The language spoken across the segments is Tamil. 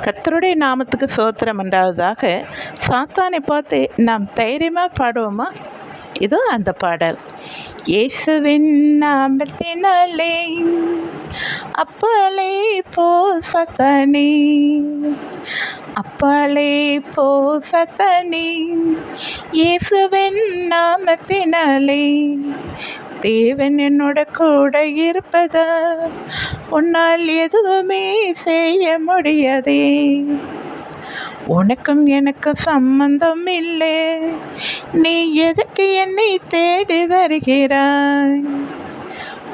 கத்தருடைய நாமத்துக்கு சோத்திரம் உண்டாவதாக சாத்தானை பார்த்து நாம் தைரியமாக பாடுவோமா? இதோ அந்த பாடல். இயேசுவின் நாமத்தினாலே அப்பாலே போ சத்தனி. அப்பாலே போ சத்தனி. இயேசுவின் நாமத்தினாலே. தேவன் என்னோட கூட இருப்பதா? உன்னால் எதுவுமே செய்ய முடியாதே. உனக்கும் எனக்கு சம்பந்தம் இல்லை. நீ எதுக்கு என்னை தேடி வருகிறாய்?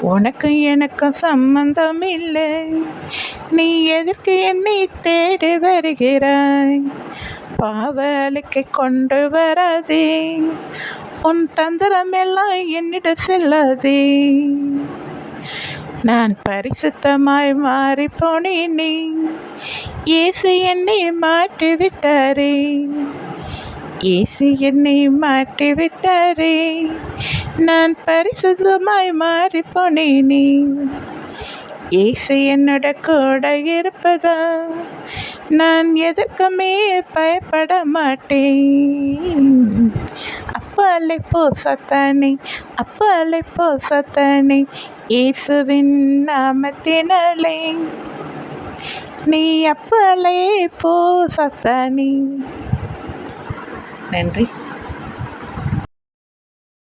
உனக்கும் எனக்கு சம்பந்தம் இல்லை. நீ எதற்கு என்னை தேடி வருகிறாய்? பாவலுக்கு கொண்டு வராதே. உன் தந்திரமெல்லாம் என்னிட செல்லாதே. நான் பரிசுத்தமாய் மாறி போனேனே இயேசு என்னை மாற்றி விட்டாரே இயேசு என்னை மாற்றி விட்டாரே நான் பரிசுத்தமாய் மாறி போனேனே இயேசு என்னோட கூட இருப்பதா? நான் எதுக்குமே பயப்பட மாட்டேன். அப்பாலை போ சத்தானே அப்பாலை போ சத்தானே இயேசுவின் நாமத்தினாலே. நீ அப்பாலே போ சத்தானே. நன்றி.